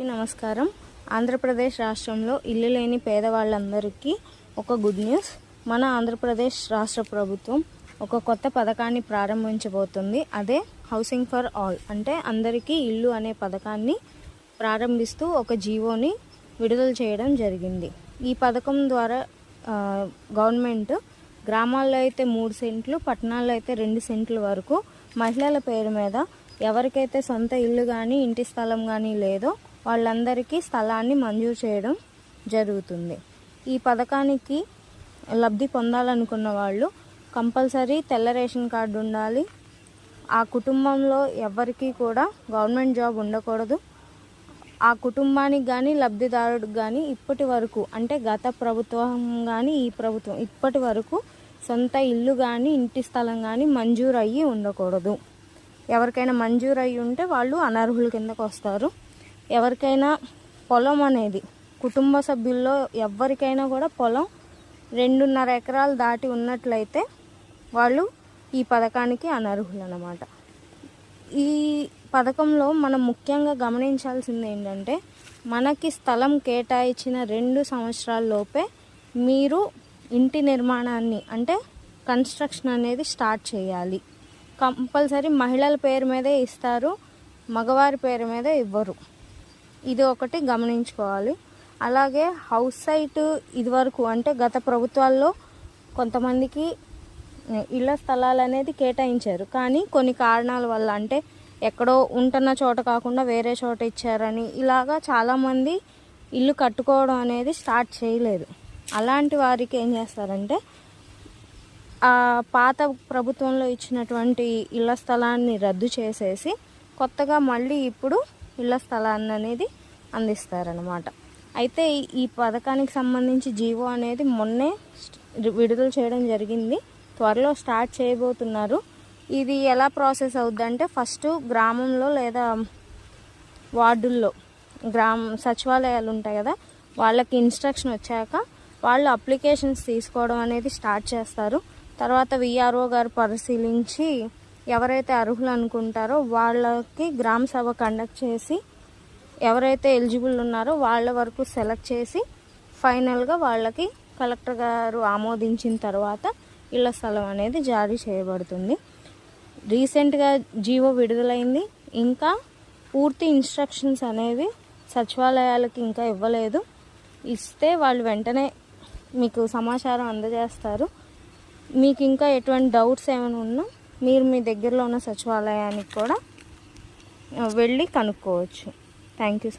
అందరికీ నమస్కారం. ఆంధ్రప్రదేశ్ రాష్ట్రంలో ఇల్లు లేని పేదవాళ్ళందరికీ ఒక గుడ్ న్యూస్. మన ఆంధ్రప్రదేశ్ రాష్ట్ర ప్రభుత్వం ఒక కొత్త పథకాన్ని ప్రారంభించబోతుంది. అదే హౌసింగ్ ఫర్ ఆల్. అంటే అందరికీ ఇల్లు అనే పథకాన్ని ప్రారంభిస్తూ ఒక జీవోని విడుదల చేయడం జరిగింది. ఈ పథకం ద్వారా గవర్నమెంట్ గ్రామాల్లో అయితే మూడు సెంట్లు పట్టణాల్లో అయితే రెండు సెంట్ల వరకు మహిళల పేరు మీద ఎవరికైతే సొంత ఇల్లు కానీ ఇంటి స్థలం కానీ లేదో వాళ్ళందరికీ స్థలాన్ని మంజూరు చేయడం జరుగుతుంది. ఈ పథకానికి లబ్ధి పొందాలనుకున్న వాళ్ళు కంపల్సరీ తెల్ల రేషన్ కార్డు ఉండాలి. ఆ కుటుంబంలో ఎవరికి కూడా గవర్నమెంట్ జాబ్ ఉండకూడదు. ఆ కుటుంబానికి కానీ లబ్ధిదారుడికి కానీ ఇప్పటి వరకు అంటే గత ప్రభుత్వం కానీ ఈ ప్రభుత్వం ఇప్పటి వరకు సొంత ఇల్లు కానీ ఇంటి స్థలం కానీ మంజూరు అయ్యి ఉండకూడదు. ఎవరికైనా మంజూరు అయ్యి ఉంటే వాళ్ళు అనర్హుల కిందకు వస్తారు. ఎవరికైనా పొలం అనేది కుటుంబ సభ్యుల్లో ఎవరికైనా కూడా పొలం రెండున్నర ఎకరాలు దాటి ఉన్నట్లయితే వాళ్ళు ఈ పథకానికి అనర్హులు అన్నమాట ఈ పథకంలో మనం ముఖ్యంగా గమనించాల్సింది ఏంటంటే మనకి స్థలం కేటాయించిన రెండు సంవత్సరాల లోపే మీరు ఇంటి నిర్మాణాన్ని అంటే కన్స్ట్రక్షన్ అనేది స్టార్ట్ చేయాలి. కంపల్సరీ మహిళల పేరు మీదే ఇస్తారు మగవారి పేరు మీదే ఇవ్వరు. ఇది ఒకటి గమనించుకోవాలి. అలాగే హౌస్ సైట్ ఇదివరకు అంటే గత ప్రభుత్వాల్లో కొంతమందికి ఇళ్ళ స్థలాలు అనేది కేటాయించారు. కానీ కొన్ని కారణాల వల్ల అంటే ఎక్కడో ఉంటున్న చోట కాకుండా వేరే చోట ఇచ్చారని ఇలాగా చాలామంది ఇల్లు కట్టుకోవడం అనేది స్టార్ట్ చేయలేదు. అలాంటి వారికి ఏం చేస్తారంటే ఆ పాత ప్రభుత్వంలో ఇచ్చినటువంటి ఇళ్ళ స్థలాన్ని రద్దు చేసేసి కొత్తగా మళ్ళీ ఇప్పుడు ఇళ్ళ స్థలాన్ని అనేది అందిస్తారనమాట అయితే ఈ- పథకానికి సంబంధించి జీవో అనేది మొన్నే విడుదల చేయడం జరిగింది. త్వరలో స్టార్ట్ చేయబోతున్నారు. ఇది ఎలా ప్రాసెస్ అవుద్ది అంటే ఫస్ట్ గ్రామంలో లేదా వార్డుల్లో గ్రామ సచివాలయాలు ఉంటాయి కదా వాళ్ళకి ఇన్స్ట్రక్షన్ వచ్చాక వాళ్ళు అప్లికేషన్స్ తీసుకోవడం అనేది స్టార్ట్ చేస్తారు. తర్వాత విఆర్ఓ గారు పరిశీలించి ఎవరైతే అర్హులు అనుకుంటారో వాళ్ళకి గ్రామ సభ కండక్ట్ చేసి ఎవరైతే ఎలిజిబుల్ ఉన్నారో వాళ్ళ వరకు సెలెక్ట్ చేసి ఫైనల్గా వాళ్ళకి కలెక్టర్ గారు ఆమోదించిన తర్వాత ఇళ్ళ స్థలం అనేది జారీ చేయబడుతుంది. రీసెంట్గా జీవో విడుదలైంది. ఇంకా పూర్తి ఇన్స్ట్రక్షన్స్ అనేవి సచివాలయాలకి ఇంకా ఇవ్వలేదు. ఇస్తే వాళ్ళు వెంటనే మీకు సమాచారం అందజేస్తారు. మీకు ఇంకా ఎటువంటి డౌట్స్ ఏమైనా ఉన్నా మీరు మీ దగ్గరలో ఉన్న సచివాలయానికి కూడా వెళ్ళి కనుక్కోవచ్చు. Thank you so much